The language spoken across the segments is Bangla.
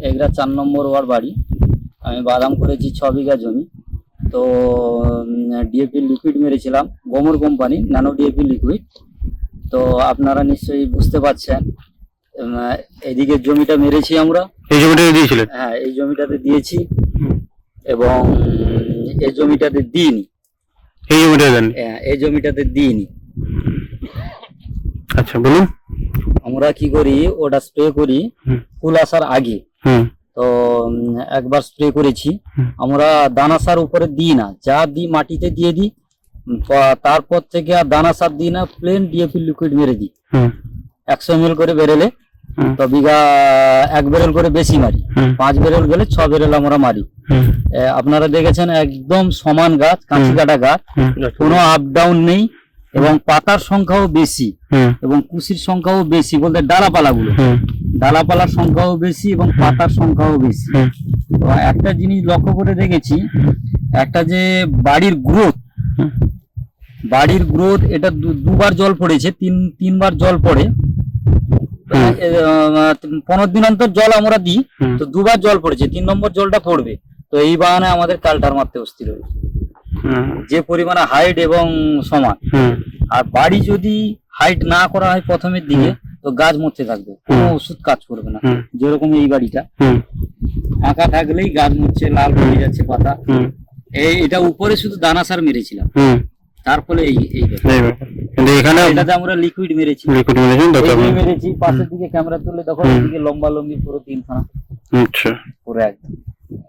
সালিগ্রা চার নম্বর ওয়ার বাড়ি। আমি বাদাম করেছি ছ বিঘা জমি। তো ডিএপি লিকুইড মেরেছিলাম গোমর কোম্পানি ন্যানো ডিএপি লিকুইড তো আপনারা নিশ্চয়ই বুঝতে পারছেন এদিকে জমিটা মেরেছি আমরা। এই জমিটা দিয়েছিলেন হ্যাঁ এই জমিটাতে দিয়েছি। এবং এই জমিটাতে দিইনি। এই জমিটা দেন। হ্যাঁ, এই জমিটাতে দিইনি। আচ্ছা বলুন। আমরা কি করি ওটা স্প্রে করি ফুল আসার আগে। তো একবার স্প্রে করেছি। আমরা দানা সার উপরে দিই না যা দিই মাটিতে দিয়ে দিই তারপর থেকে আর দানা সার দিই না প্লেন ডিএপি লিকুইড মেরে দিই। একশো এম করে বেরেলে তো বিঘা এক বেরেল করে বেশি মারি। পাঁচ বেরেল গেলে ছ বেরেল আমরা মারি। আপনারা দেখেছেন একদম সমান গাছ কাঁচি কাটা গাছ। কোনো আপ ডাউন নেই। এবং পাতার সংখ্যাও বেশি। এবং কুশির সংখ্যাও বেশি বলতে ডালাপালাগুলো। ডালাপালার সংখ্যাও বেশি এবং পাতার সংখ্যাও বেশি। তো একটা জিনিস লক্ষ্য করে দেখেছি একটা যে বাড়ির গ্রোথ বাড়ির গ্রোথ এটা দুবার জল পড়েছে তিন তিনবার জল পড়ে। পনেরো দিন অন্তর জল আমরা দিই তো দুবার জল পড়েছে তিন নম্বর জলটা পড়বে। তো এই বাহানে আমাদের কালটার মারতে অস্থির হয়েছে। যে পরিমাণে হাইট এবং সমান। আর বাড়ি যদি হাইট না করা হয় প্রথমের দিকে তো গাছ মরতে থাকবে কোনো ওষুধ কাজ করবে না। যেরকম এই বাড়িটা। ফাঁকা থাকলেই গাছ মরছে লাল হয়ে যাচ্ছে পাতা। এই এটা উপরে শুধু দানা সার মেরেছিলাম। তারপরে তার এই এই। কিন্তু এখানে এটাতে আমরা লিকুইড মেরেছি। লিকুইড মেরেছেন মেরেছি পাশের দিকে ক্যামেরা তুলে দেখো। এদিকে লম্বা লম্বি পুরো তিনখানা। আচ্ছা। পুরো একদম।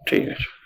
ঠিক আছে।